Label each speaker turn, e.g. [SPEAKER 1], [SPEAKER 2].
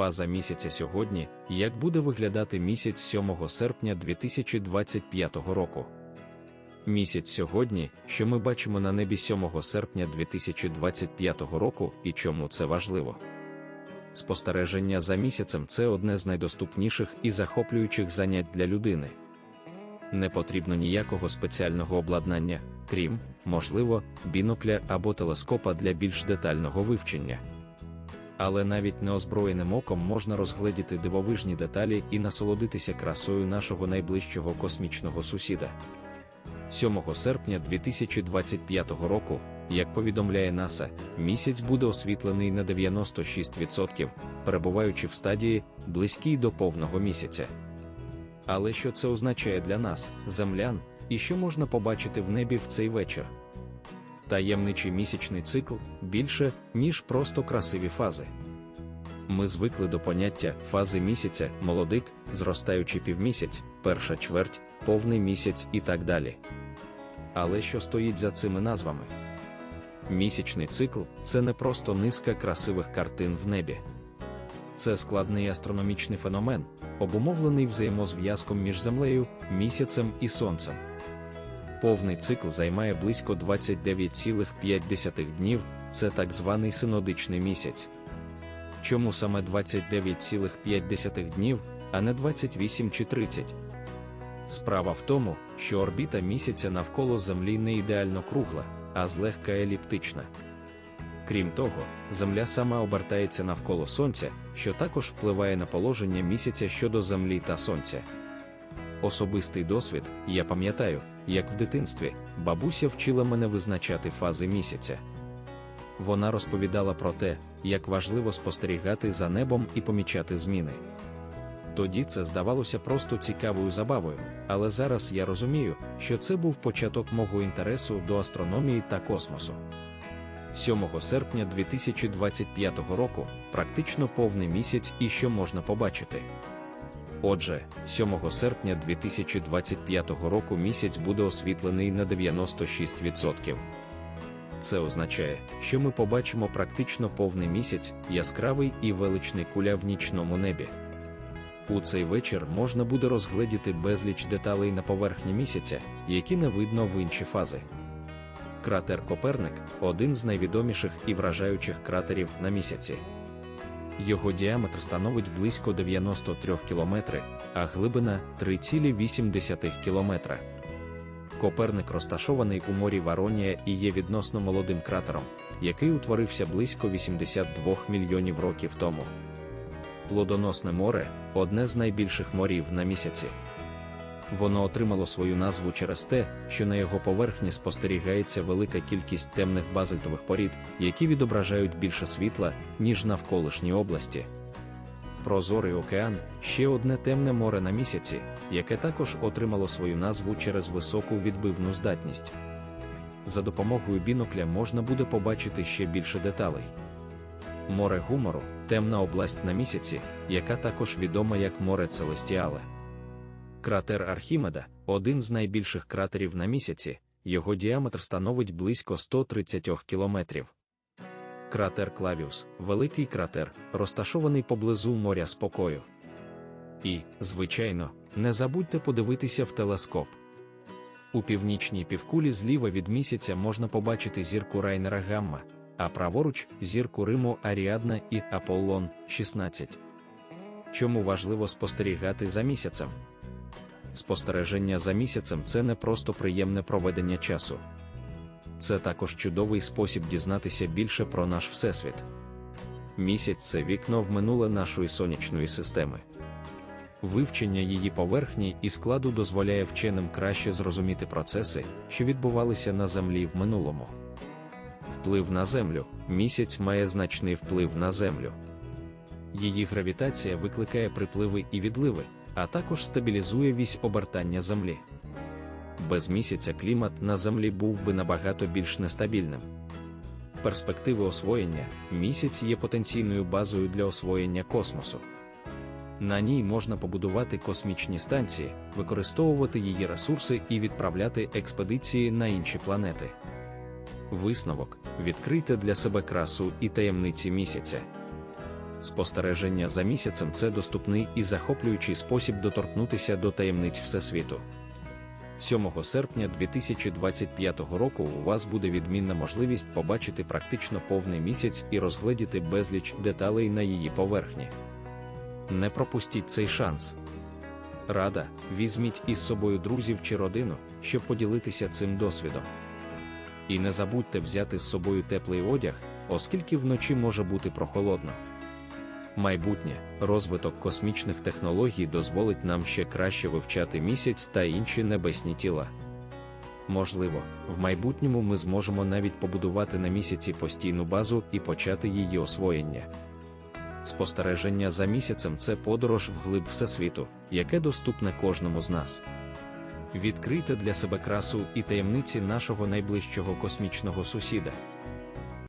[SPEAKER 1] Фаза місяця сьогодні, як буде виглядати місяць 7 серпня 2025 року. Місяць сьогодні, що ми бачимо на небі 7 серпня 2025 року, і чому це важливо. Спостереження за місяцем це одне з найдоступніших і захоплюючих занять для людини. Не потрібно ніякого спеціального обладнання, крім, можливо, бінокля або телескопа для більш детального вивчення. Але навіть неозброєним оком можна розгледіти дивовижні деталі і насолодитися красою нашого найближчого космічного сусіда. 7 серпня 2025 року, як повідомляє НАСА, місяць буде освітлений на 96%, перебуваючи в стадії близькій до повного місяця. Але що це означає для нас, землян, і що можна побачити в небі в цей вечір? Таємничий місячний цикл більше, ніж просто красиві фази. Ми звикли до поняття фази місяця, молодик, зростаючий півмісяць, перша чверть, повний місяць і так далі. Але що стоїть за цими назвами? Місячний цикл це не просто низка красивих картин в небі. Це складний астрономічний феномен, обумовлений взаємозв'язком між Землею, місяцем і Сонцем. Повний цикл займає близько 29,5 днів, це так званий синодичний місяць. Чому саме 29,5 днів, а не 28 чи 30? Справа в тому, що орбіта місяця навколо Землі не ідеально кругла, а злегка еліптична. Крім того, Земля сама обертається навколо Сонця, що також впливає на положення місяця щодо Землі та Сонця. Особистий досвід, я пам'ятаю, як в дитинстві бабуся вчила мене визначати фази місяця. Вона розповідала про те, як важливо спостерігати за небом і помічати зміни. Тоді це здавалося просто цікавою забавою, але зараз я розумію, що це був початок мого інтересу до астрономії та космосу. 7 серпня 2025 року практично повний місяць і що можна побачити. Отже, 7 серпня 2025 року місяць буде освітлений на 96%. Це означає, що ми побачимо практично повний місяць, яскравий і величний куля в нічному небі. У цей вечір можна буде розгледіти безліч деталей на поверхні місяця, які не видно в інші фази. Кратер Коперник один з найвідоміших і вражаючих кратерів на місяці. Його діаметр становить близько 93 км, а глибина 3,8 км. Коперник розташований у морі Варонія і є відносно молодим кратером, який утворився близько 82 мільйонів років тому. Плодоносне море одне з найбільших морів на місяці. Воно отримало свою назву через те, що на його поверхні спостерігається велика кількість темних базальтових порід, які відображають більше світла, ніж навколишні області. Прозорий океан ще одне темне море на місяці, яке також отримало свою назву через високу відбивну здатність. За допомогою бінокля можна буде побачити ще більше деталей. Море гумору темна область на місяці, яка також відома як море Целестіале. Кратер Архімеда один з найбільших кратерів на місяці, його діаметр становить близько 130 кілометрів. Кратер Клавіус великий кратер, розташований поблизу моря спокою. І, звичайно, не забудьте подивитися в телескоп. У північній півкулі зліва від місяця можна побачити зірку Райнера Гамма, а праворуч зірку Риму Аріадна і Аполлон 16. Чому важливо спостерігати за місяцем? Спостереження за місяцем це не просто приємне проведення часу. Це також чудовий спосіб дізнатися більше про наш Всесвіт. Місяць це вікно в минуле нашої сонячної системи. Вивчення її поверхні і складу дозволяє вченим краще зрозуміти процеси, що відбувалися на Землі в минулому. Вплив на Землю місяць має значний вплив на Землю. Її гравітація викликає припливи і відливи, а також стабілізує вісь обертання Землі. Без місяця клімат на Землі був би набагато більш нестабільним. Перспективи освоєння місяць є потенційною базою для освоєння космосу. На ній можна побудувати космічні станції, використовувати її ресурси і відправляти експедиції на інші планети. Висновок відкрийте для себе красу і таємниці місяця. Спостереження за місяцем це доступний і захоплюючий спосіб доторкнутися до таємниць Всесвіту. 7 серпня 2025 року у вас буде відмінна можливість побачити практично повний місяць і розгледіти безліч деталей на її поверхні. Не пропустіть цей шанс. Рада, візьміть із собою друзів чи родину, щоб поділитися цим досвідом. І не забудьте взяти з собою теплий одяг, оскільки вночі може бути прохолодно. Майбутнє, розвиток космічних технологій дозволить нам ще краще вивчати місяць та інші небесні тіла. Можливо, в майбутньому ми зможемо навіть побудувати на місяці постійну базу і почати її освоєння. Спостереження за місяцем це подорож вглиб Всесвіту, яке доступне кожному з нас. Відкрийте для себе красу і таємниці нашого найближчого космічного сусіда.